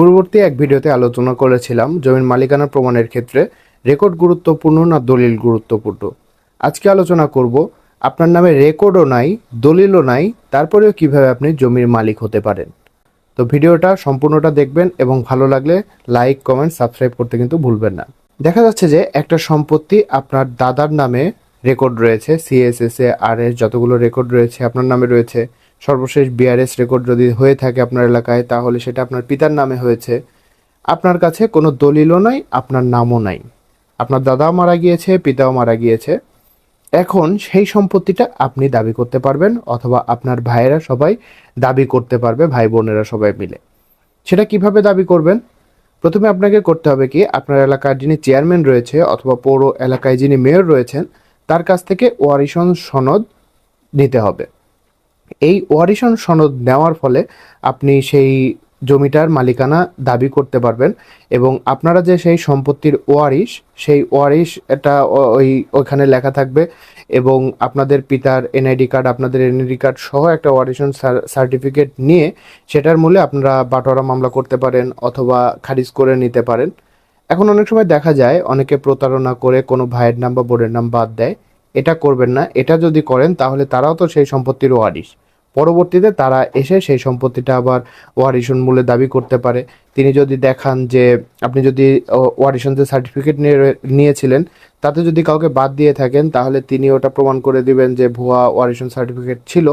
পূর্ববর্তী এক ভিডিওতে আলোচনা করেছিলাম জমির মালিকানা প্রমাণের ক্ষেত্রে রেকর্ড গুরুত্বপূর্ণ না দলিল গুরুত্বপূর্ণ। আজকে আলোচনা করব, আপনার নামে রেকর্ডও নাই, দলিলও নাই, তারপরেও কীভাবে আপনি জমির মালিক হতে পারেন। তো ভিডিওটা সম্পূর্ণটা দেখবেন এবং ভালো লাগলে লাইক, কমেন্ট, সাবস্ক্রাইব করতে কিন্তু ভুলবেন না। দেখা যাচ্ছে যে একটা সম্পত্তি আপনার দাদার নামে রেকর্ড রয়েছে সিএসএস এ আর এস যতগুলো রেকর্ড রয়েছে, আপনার নামে রয়েছে। সর্বশেষ বিআরএস রেকর্ড যদি হয়ে থাকে আপনার এলাকায়, তাহলে সেটা আপনার পিতার নামে হয়েছে। আপনার কাছে কোনো দলিলও নাই, আপনার নামও নাই। আপনার দাদাও মারা গিয়েছে, পিতাও মারা গিয়েছে। এখন সেই সম্পত্তিটা আপনি দাবি করতে পারবেন, অথবা আপনার ভাইয়েরা সবাই দাবি করতে পারবে, ভাই বোনেরা সবাই মিলে। সেটা কীভাবে দাবি করবেন? প্রথমে আপনাকে করতে হবে কি, আপনার এলাকার যিনি চেয়ারম্যান রয়েছে, অথবা পৌর এলাকায় যিনি মেয়র রয়েছেন, তার কাছ থেকে ওয়ারিশন সনদ নিতে হবে। এই ওয়ারিশন সনদ নেওয়ার ফলে আপনি সেই জমিটার মালিকানা দাবি করতে পারবেন এবং আপনারা যে সেই সম্পত্তির ওয়ারিশ, সেই ওয়ারিশ এটা ওই, ওইখানে লেখা থাকবে এবং আপনাদের পিতার এনআইডি কার্ড, আপনাদের এনআইডি কার্ড সহ একটা ওয়ারিশন সার্টিফিকেট নিয়ে সেটার মূলে আপনারা বাটোয়ারা মামলা করতে পারেন অথবা খারিজ করে নিতে পারেন। এখন অনেক সময় দেখা যায় অনেকে প্রতারণা করে কোনো ভাইয়ের নাম বা বোনের নাম বাদ দেয়। এটা করবেন না। এটা যদি করেন তাহলে তারাও তো সেই সম্পত্তির ওয়ারিশ। পরবর্তীতে তারা এসে সেই সম্পত্তিটা আবার ওয়ারিশন মূল্যে দাবি করতে পারে। তিনি যদি দেখান যে আপনি যদি ওয়ারিশন যে সার্টিফিকেট নিয়ে নিয়েছিলেন, তাতে যদি কাউকে বাদ দিয়ে থাকেন, তাহলে তিনি ওটা প্রমাণ করে দিবেন যে ভুয়া ওয়ারিশন সার্টিফিকেট ছিল।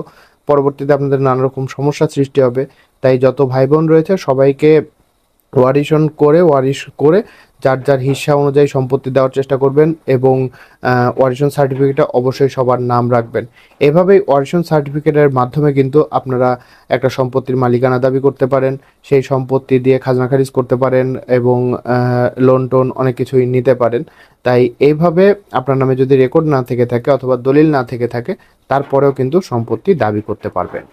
পরবর্তীতে আপনাদের নানা রকম সমস্যা সৃষ্টি হবে। তাই যত ভাই বোন রয়েছে, সবাইকে ওয়ারিশন করে, ওয়ারিশ করে যার যার হিসা অনুযায়ী সম্পত্তি দেওয়ার চেষ্টা করবেন এবং ওয়ারিশন সার্টিফিকেটে অবশ্যই সবার নাম রাখবেন। এভাবেই ওয়ারিশন সার্টিফিকেটের মাধ্যমে কিন্তু আপনারা একটা সম্পত্তির মালিকানা দাবি করতে পারেন, সেই সম্পত্তি দিয়ে খাজনা খারিজ করতে পারেন এবং লোন টোন অনেক কিছুই নিতে পারেন। তাই এইভাবে আপনার নামে যদি রেকর্ড না থেকে থাকে অথবা দলিল না থেকে থাকে, তারপরেও কিন্তু সম্পত্তি দাবি করতে পারবেন।